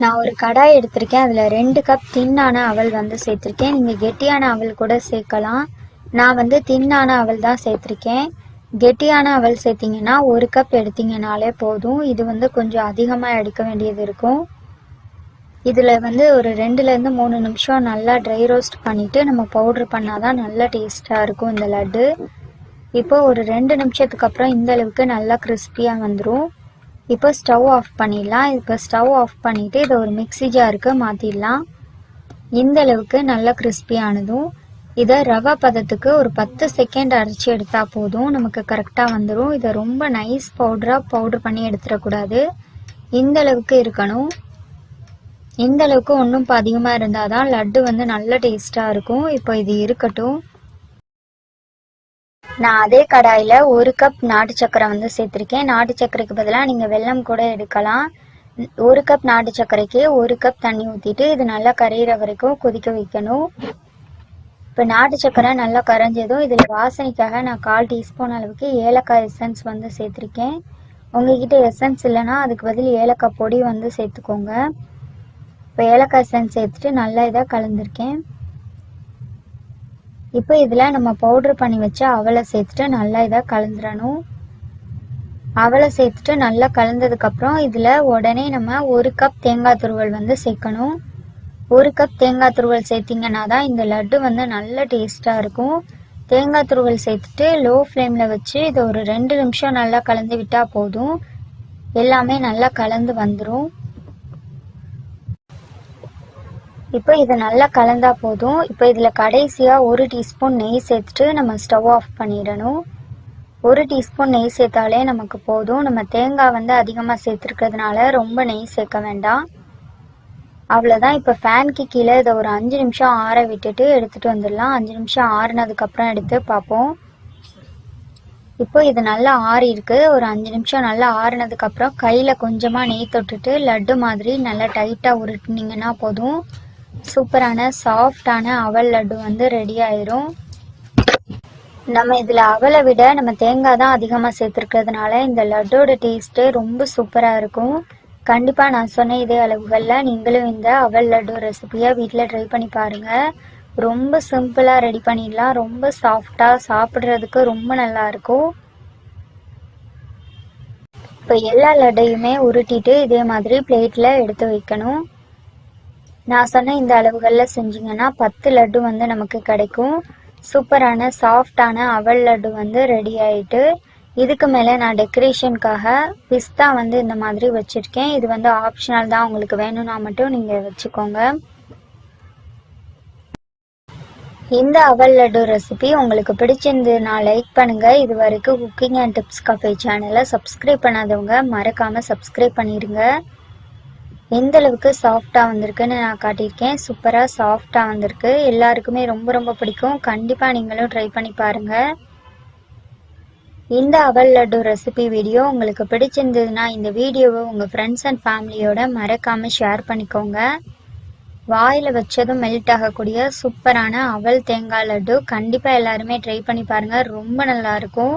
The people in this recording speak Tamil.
நான் ஒரு கடாய் எடுத்திருக்கேன். அதில் ரெண்டு கப் தின்னான அவல் வந்து சேர்த்துருக்கேன். நீங்கள் கெட்டியான அவல் கூட சேர்க்கலாம். நான் வந்து தின்னான அவல் தான் சேர்த்துருக்கேன். கெட்டியான அவல் சேர்த்திங்கன்னா ஒரு கப் எடுத்தீங்கனாலே போதும். இது வந்து கொஞ்சம் அதிகமாக எடுக்க வேண்டியது இருக்கும். இதில் வந்து ஒரு ரெண்டுலேருந்து மூணு நிமிஷம் நல்லா ட்ரை ரோஸ்ட் பண்ணிவிட்டு நம்ம பவுட்ரு பண்ணால் தான் நல்லா டேஸ்ட்டாக இருக்கும் இந்த லட்டு. இப்போ ஒரு ரெண்டு நிமிஷத்துக்கு அப்புறம் இந்த அளவுக்கு நல்லா கிறிஸ்பியாக வந்துடும் இப்போ ஸ்டவ் ஆஃப் பண்ணிடலாம். இப்போ ஸ்டவ் ஆஃப் பண்ணிவிட்டு இதை ஒரு மிக்சி ஜாருக்கு மாற்றிடலாம் இந்த அளவுக்கு நல்லா கிறிஸ்பியானதும் இதை ரவை பதத்துக்கு ஒரு பத்து செகண்ட் அரைச்சி எடுத்தால் போதும். நமக்கு கரெக்டாக வந்துடும் இதை ரொம்ப நைஸ் பவுடராக பவுடர் பண்ணி எடுத்துடக்கூடாது. இந்த அளவுக்கு இருக்கணும். இந்த அளவுக்கு ஒன்றும் இப்போ அதிகமாக இருந்தால் தான் லட்டு வந்து நல்ல டேஸ்ட்டாக இருக்கும். இப்போ இது இருக்கட்டும். நான் அதே கடாயில் ஒரு கப் நாட்டு சக்கரை வந்து சேர்த்துருக்கேன். நாட்டு சக்கரைக்கு பதிலாக நீங்கள் வெல்லம் கூட எடுக்கலாம். ஒரு கப் நாட்டு சர்க்கரைக்கு ஒரு கப் தண்ணி ஊற்றிட்டு இது நல்லா கரையிற வரைக்கும் கொதிக்க வைக்கணும். இப்போ நாட்டு சக்கரை நல்லா கரைஞ்சதும் இதில் வாசனைக்காக நான் கால் டீஸ்பூன் அளவுக்கு ஏலக்காய் எசன்ஸ் வந்து சேர்த்துருக்கேன். உங்ககிட்ட எசன்ஸ் இல்லைன்னா அதுக்கு பதில் ஏலக்காய் பொடி வந்து சேர்த்துக்கோங்க. இப்போ ஏலக்காய் எசன்ஸ் சேர்த்துட்டு நல்லா இதாக கலந்துருக்கேன். இப்போ இதில் நம்ம பவுட்ரு பண்ணி வச்சு அவலை சேர்த்துட்டு நல்லா இதாக கலந்துடணும். அவலை சேர்த்துட்டு நல்லா கலந்ததுக்கப்புறம் இதில் உடனே நம்ம ஒரு கப் தேங்காய் துருவல் வந்து சேர்க்கணும். ஒரு கப் தேங்காய் துருவல் சேர்த்திங்கன்னா தான் இந்த லட்டு வந்து நல்ல டேஸ்ட்டாக இருக்கும். தேங்காய் துருவல் சேர்த்துட்டு லோ ஃப்ளேமில் வச்சு இதை ஒரு ரெண்டு நிமிஷம் நல்லா கலந்து விட்டால் போதும். எல்லாமே நல்லா கலந்து வந்துடும் இப்போ இது நல்லா கலந்தா போதும். இப்போ இதில் கடைசியாக ஒரு டீஸ்பூன் நெய் சேர்த்துட்டு நம்ம ஸ்டவ் ஆஃப் பண்ணிடணும். ஒரு டீஸ்பூன் நெய் சேர்த்தாலே நமக்கு போதும். நம்ம தேங்காய் வந்து அதிகமாக சேர்த்துருக்கிறதுனால ரொம்ப நெய் சேர்க்க வேண்டாம். அவ்வளோதான் இப்போ ஃபேனுக்கு கீழே இதை ஒரு அஞ்சு நிமிஷம் ஆற விட்டுட்டு எடுத்துகிட்டு வந்துடலாம். அஞ்சு நிமிஷம் ஆறுனதுக்கப்புறம் எடுத்து பார்ப்போம். இப்போ இது நல்லா ஆறி இருக்கு. ஒரு அஞ்சு நிமிஷம் நல்லா ஆறுனதுக்கப்புறம் கையில் கொஞ்சமாக நெய் தொட்டுட்டு லட்டு மாதிரி நல்லா டைட்டாக உருட்டுனீங்கன்னா போதும். சூப்பரான சாஃப்டான அவல் லட்டு வந்து ரெடி ஆயிரும். நம்ம இதில் அவலை விட நம்ம தேங்காய் தான் அதிகமாக சேர்த்துருக்கிறதுனால இந்த லட்டோட டேஸ்ட்டு ரொம்ப சூப்பராக இருக்கும். கண்டிப்பாக நான் சொன்ன இதே அளவுகளில் நீங்களும் இந்த அவல் லட்டு ரெசிபியை வீட்டில் ட்ரை பண்ணி பாருங்கள் ரொம்ப சிம்பிளாக ரெடி பண்ணிடலாம். ரொம்ப சாஃப்டாக சாப்பிட்றதுக்கு ரொம்ப நல்லாயிருக்கும் இப்போ எல்லா லட்டையுமே உருட்டிட்டு இதே மாதிரி பிளேட்டில் எடுத்து வைக்கணும். நான் சொன்ன இந்த அளவுகளில் செஞ்சிங்கன்னா பத்து லட்டு வந்து நமக்கு கிடைக்கும். சூப்பரான சாஃப்டான அவல் லட்டு வந்து ரெடி ஆகிட்டு இதுக்கு மேலே நான் டெக்கரேஷனுக்காக பிஸ்தா வந்து இந்த மாதிரி வச்சுருக்கேன். இது வந்து ஆப்ஷனல் தான் உங்களுக்கு வேணும்னா மட்டும் நீங்கள் வச்சுக்கோங்க. இந்த அவல் லட்டு ரெசிபி உங்களுக்கு பிடிச்சிருந்ததுன்னா லைக் பண்ணுங்கள் இது வரைக்கும் குக்கிங் அண்ட் டிப்ஸ் கஃபே சேனலை சப்ஸ்கிரைப் பண்ணாதவங்க மறக்காமல் சப்ஸ்கிரைப் பண்ணிடுங்க எந்த அளவுக்கு சாஃப்டாக வந்திருக்குன்னு நான் காட்டியிருக்கேன். சூப்பராக சாஃப்டாக வந்திருக்கு. எல்லாருக்குமே ரொம்ப ரொம்ப பிடிக்கும். கண்டிப்பாக நீங்களும் ட்ரை பண்ணி பாருங்கள் இந்த அவல் லட்டு ரெசிபி வீடியோ உங்களுக்கு பிடிச்சிருந்ததுன்னா இந்த வீடியோவை உங்கள் ஃப்ரெண்ட்ஸ் அண்ட் ஃபேமிலியோட மறக்காமல் ஷேர் பண்ணிக்கோங்க. வாயில் வச்சதும் மெல்ட் ஆகக்கூடிய சூப்பரான அவல் தேங்காய் லட்டு கண்டிப்பாக எல்லாருமே ட்ரை பண்ணி பாருங்கள் ரொம்ப நல்லாயிருக்கும்